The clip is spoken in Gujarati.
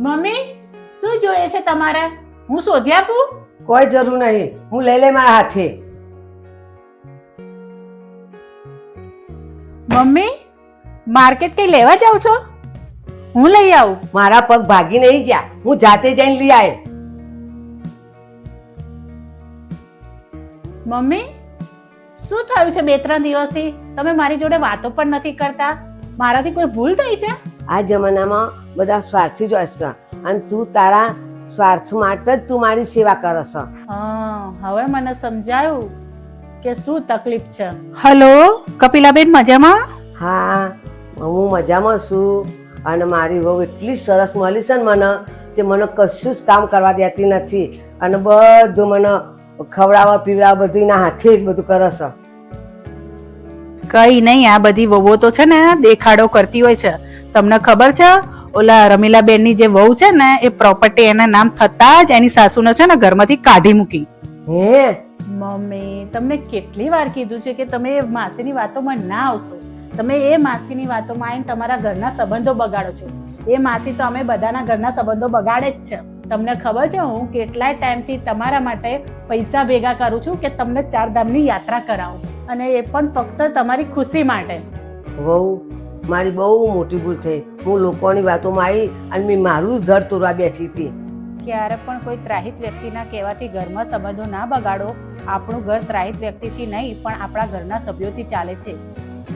મમ્મી શું જોઈએ છે તમારે? હું શોધી આપું? કોઈ જરૂર નહીં. હું લઈ લે મારા હાથે. મમ્મી માર્કેટ કઈ લેવા જાવ છો? હું લઈ આવું. મારા પગ ભાગી નહીં ગયા. હું જાતે જઈને લઈ આવે મમ્મી શું થયું છે બે ત્રણ દિવસથી? તમે મારી જોડે વાતો પણ નથી કરતા. મારાથી કોઈ ભૂલ થઈ છે? આ જમાનામાં બધા સ્વાર્થી જ હશે અને તું તારા સ્વાર્થ માટે જ તું મારી સેવા કરશ હવે મને સમજાયું કે શું તકલીફ છે. હલો કપિલાબેન મજામાં? હા હું મજામાં છું. અને મારી વહુ એટલી સરસ મળી છે ને મને કે મને કશું જ કામ કરવા દેતી નથી. અને બધું મને ખવડાવવા પીવડાવવા બધું એના હાથે જ બધું કરસ કઈ નહીં આ બધી વહુઓ તો છે ને દેખાડો કરતી હોય છે. તમને ખબર છે? ઓલા રમીલાબેનની જે વહુ છે ને એ પ્રોપર્ટી એના નામ થતા જ એની સાસુને છે ને ઘરમાંથી કાઢી મૂકી. હે? મમ્મી તમને કેટલી વાર કીધું છે કે તમે એ માસીની વાતોમાં ના આવશો. તમે એ માસીની વાતોમાં આવીને તમારા ઘરના સંબંધો બગાડો છો. એ માસી તો અમે બધાના ઘરના સંબંધો બગાડે જ છે. તમને ખબર છે હું કેટલાય ટાઈમથી તમારા માટે પૈસા ભેગા કરું છું કે તમને ચાર ધામની યાત્રા કરાવું. અને એ પણ ફક્ત તમારી ખુશી માટે. વહુ મારી બહુ મોટી ભૂલ થઈ. હું લોકોની વાતોમાં આવી અને મેં મારું જ ઘર તોડવા બેઠી હતી. ક્યારે પણ કોઈ ત્રાહિત વ્યક્તિના કહેવાથી ઘરમાં સંબંધો ના બગાડો. આપણું ઘર ત્રાહિત વ્યક્તિથી નહીં, પણ આપણા ઘરના સભ્યોથી ચાલે છે.